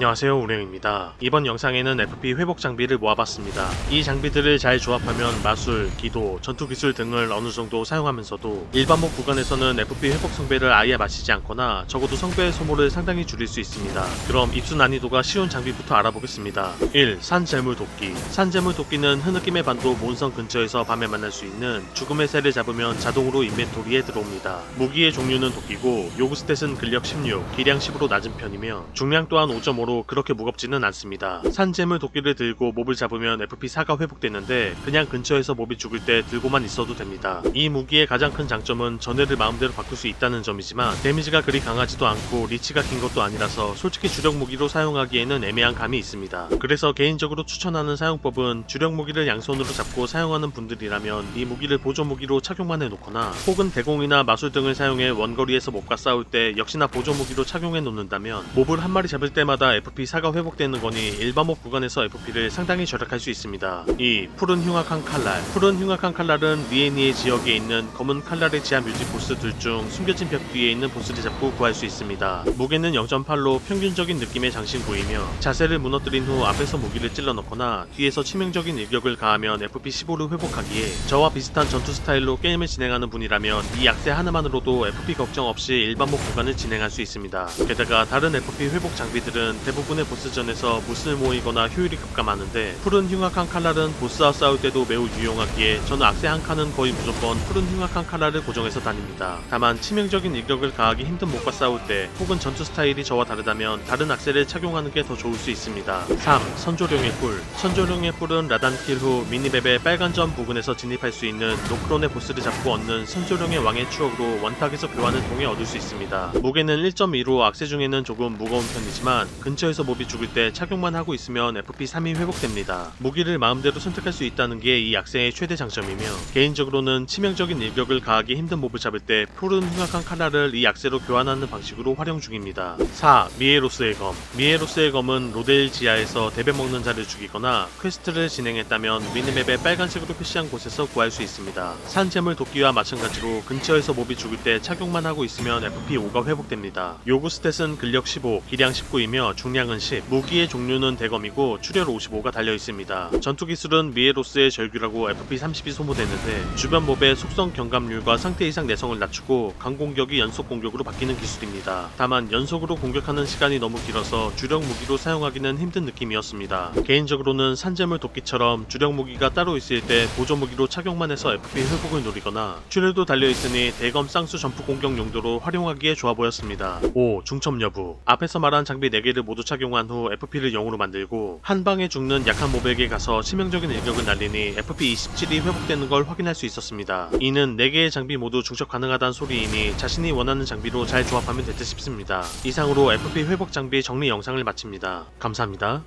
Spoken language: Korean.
안녕하세요 우령입니다. 이번 영상에는 FP 회복 장비를 모아봤습니다. 이 장비들을 잘 조합하면 마술, 기도, 전투 기술 등을 어느 정도 사용하면서도 일반목 구간에서는 FP 회복 성배를 아예 마시지 않거나 적어도 성배의 소모를 상당히 줄일 수 있습니다. 그럼 입수 난이도가 쉬운 장비부터 알아보겠습니다. 1. 산재물 도끼 산재물 도끼는 흐느낌의 반도 몬성 근처에서 밤에 만날 수 있는 죽음의 새를 잡으면 자동으로 인벤토리에 들어옵니다. 무기의 종류는 도끼고 요구 스탯은 근력 16, 기량 10으로 낮은 편이며 중량 또한 5.5로 그렇게 무겁지는 않습니다. 산재물 도끼를 들고 몹을 잡으면 FP4가 회복되는데 그냥 근처에서 몹이 죽을 때 들고만 있어도 됩니다. 이 무기의 가장 큰 장점은 전해를 마음대로 바꿀 수 있다는 점이지만 데미지가 그리 강하지도 않고 리치가 긴 것도 아니라서 솔직히 주력 무기로 사용하기에는 애매한 감이 있습니다. 그래서 개인적으로 추천하는 사용법은 주력 무기를 양손으로 잡고 사용하는 분들이라면 이 무기를 보조 무기로 착용만 해놓거나 혹은 대공이나 마술 등을 사용해 원거리에서 몹과 싸울 때 역시나 보조 무기로 착용해 놓는다면 몹을 한 마리 잡을 때마다 FP4가 회복되는 거니 일반 몹 구간에서 FP를 상당히 절약할 수 있습니다. 2. 푸른 흉악한 칼날 푸른 흉악한 칼날은 리에니의 지역에 있는 검은 칼날의 지하 뮤직 보스들 중 숨겨진 벽 뒤에 있는 보스를 잡고 구할 수 있습니다. 무게는 0.8로 평균적인 느낌의 장신구이며 자세를 무너뜨린 후 앞에서 무기를 찔러 넣거나 뒤에서 치명적인 일격을 가하면 FP15를 회복하기에 저와 비슷한 전투 스타일로 게임을 진행하는 분이라면 이 약세 하나만으로도 FP 걱정 없이 일반 목 구간을 진행할 수 있습니다. 게다가 다른 FP 회복 장비들은 대부분의 보스전에서 무스를 모이거나 효율이 급감하는데 푸른 흉악한 칼날은 보스와 싸울 때도 매우 유용하기에 저는 악세 한 칸은 거의 무조건 푸른 흉악한 칼날을 고정해서 다닙니다. 다만 치명적인 일격을 가하기 힘든 목과 싸울 때 혹은 전투 스타일이 저와 다르다면 다른 악세를 착용하는 게 더 좋을 수 있습니다. 3. 선조령의 뿔 선조령의 뿔은 라단킬 후 미니맵의 빨간 점 부근에서 진입할 수 있는 노크론의 보스를 잡고 얻는 선조령의 왕의 추억으로 원탁에서 교환을 통해 얻을 수 있습니다. 무게는 1.2로 악세 중에는 조금 무거운 편이지만 근처에서 몹이 죽을 때 착용만 하고 있으면 FP3이 회복됩니다. 무기를 마음대로 선택할 수 있다는 게이 악세의 최대 장점이며 개인적으로는 치명적인 일격을 가하기 힘든 몹을 잡을 때 푸른 흉악한 칼날을 이 악세로 교환하는 방식으로 활용 중입니다. 4. 미에로스의 검 미에로스의 검은 로델 지하에서 대변 먹는 자를 죽이거나 퀘스트를 진행했다면 미니맵에 빨간색으로 표시한 곳에서 구할 수 있습니다. 산재물 도끼와 마찬가지로 근처에서 몹이 죽을 때 착용만 하고 있으면 FP5가 회복됩니다. 요구 스탯은 근력 15, 기량 19이며 중량은 10, 무기의 종류는 대검이고 출혈 55가 달려 있습니다. 전투 기술은 미에로스의 절규라고 FP30이 소모되는데 주변 몹의 속성 경감률과 상태 이상 내성을 낮추고 강공격이 연속 공격으로 바뀌는 기술입니다. 다만 연속으로 공격하는 시간이 너무 길어서 주력 무기로 사용하기는 힘든 느낌이었습니다. 개인적으로는 산재물 도끼처럼 주력 무기가 따로 있을 때 보조 무기로 착용만 해서 FP 회복을 노리거나 출혈도 달려 있으니 대검 쌍수 전투 공격 용도로 활용하기에 좋아 보였습니다. 5. 중첩 여부 앞에서 말한 장비 4개를 모두 착용한 후 FP를 0으로 만들고 한 방에 죽는 약한 몹에게 가서 치명적인 일격을 날리니 FP 27이 회복되는 걸 확인할 수 있었습니다. 이는 4개의 장비 모두 중첩 가능하다는 소리이니 자신이 원하는 장비로 잘 조합하면 될 듯 싶습니다. 이상으로 FP 회복 장비 정리 영상을 마칩니다. 감사합니다.